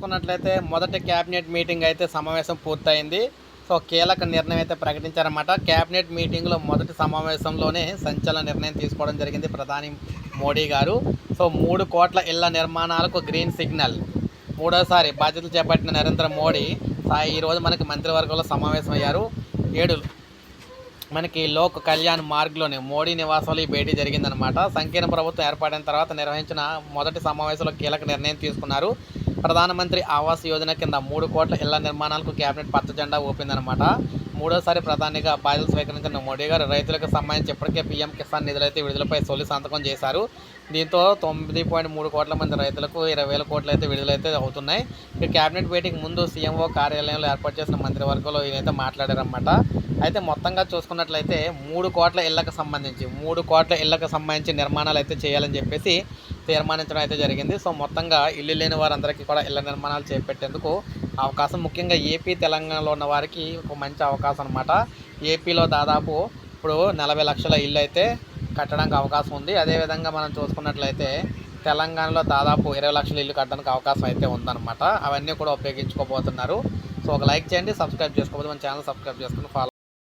చూసుకున్నట్లయితే మొదటి cabinet meeting అయితే సమావేశం పూర్తయింది. సో కీలక నిర్ణయం అయితే ప్రకటించారన్నమాట. క్యాబినెట్ మీటింగ్లో మొదటి సమావేశంలోనే సంచలన నిర్ణయం తీసుకోవడం జరిగింది ప్రధాని మోడీ గారు. సో మూడు కోట్ల ఇళ్ళ నిర్మాణాలకు గ్రీన్ సిగ్నల్. మూడోసారి బాధ్యతలు చేపట్టిన నరేంద్ర మోడీ ఈరోజు మనకి మంత్రివర్గంలో సమావేశం అయ్యారు ఏడు మనకి లోక్ కళ్యాణ్ మార్గ్లోని మోడీ నివాసంలో ఈ భేటీ జరిగిందనమాట సంకీర్ణ ప్రభుత్వం ఏర్పడిన తర్వాత నిర్వహించిన మొదటి సమావేశంలో కీలక నిర్ణయం తీసుకున్నారు. ప్రధానమంత్రి ఆవాస్ యోజన కింద మూడు కోట్ల ఇళ్ళ నిర్మాణాలకు కేబినెట్ పచ్చ జెండా ఊపిందనమాట మూడోసారి ప్రధానిగా బాధ్యతలు స్వీకరించిన మోడీ గారు రైతులకు సంబంధించి ఇప్పటికే పీఎం కిసాన్ నిధులైతే విడుదలపై తొలి సంతకం చేశారు. దీంతో తొమ్మిది పాయింట్ మూడు కోట్ల మంది రైతులకు ఇరవై వేల కోట్లు అయితే విడుదలైతే అవుతున్నాయి. ఇక కేబినెట్ మీటింగ్ ముందు సీఎంఓ కార్యాలయంలో ఏర్పాటు చేసిన మంత్రివర్గంలో ఈయనైతే మాట్లాడారన్నమాట. అయితే మొత్తంగా చూసుకున్నట్లయితే మూడు కోట్ల ఇళ్ళకు సంబంధించి మూడు కోట్ల ఇళ్ళకు సంబంధించి నిర్మాణాలు అయితే చేయాలని చెప్పేసి తీర్మానించడం అయితే జరిగింది. సో మొత్తంగా ఇల్లు లేని వారందరికీ కూడా ఇళ్ళ నిర్మాణాలు చేపట్టేందుకు అవకాశం ముఖ్యంగా ఏపీ తెలంగాణలో ఉన్న వారికి ఒక మంచి అవకాశం అనమాట ఏపీలో దాదాపు ఇప్పుడు నలభై లక్షల ఇల్లు అయితే కట్టడానికి అవకాశం ఉంది. అదేవిధంగా మనం చూసుకున్నట్లయితే తెలంగాణలో దాదాపు ఇరవై లక్షల ఇల్లు కట్టడానికి అవకాశం అయితే ఉందన్నమాట. అవన్నీ కూడా ఉపయోగించుకోబోతున్నారు. సో ఒక లైక్ చేయండి సబ్స్క్రైబ్ చేసుకోకపోతే మన ఛానల్ సబ్స్క్రైబ్ చేసుకుని ఫాలో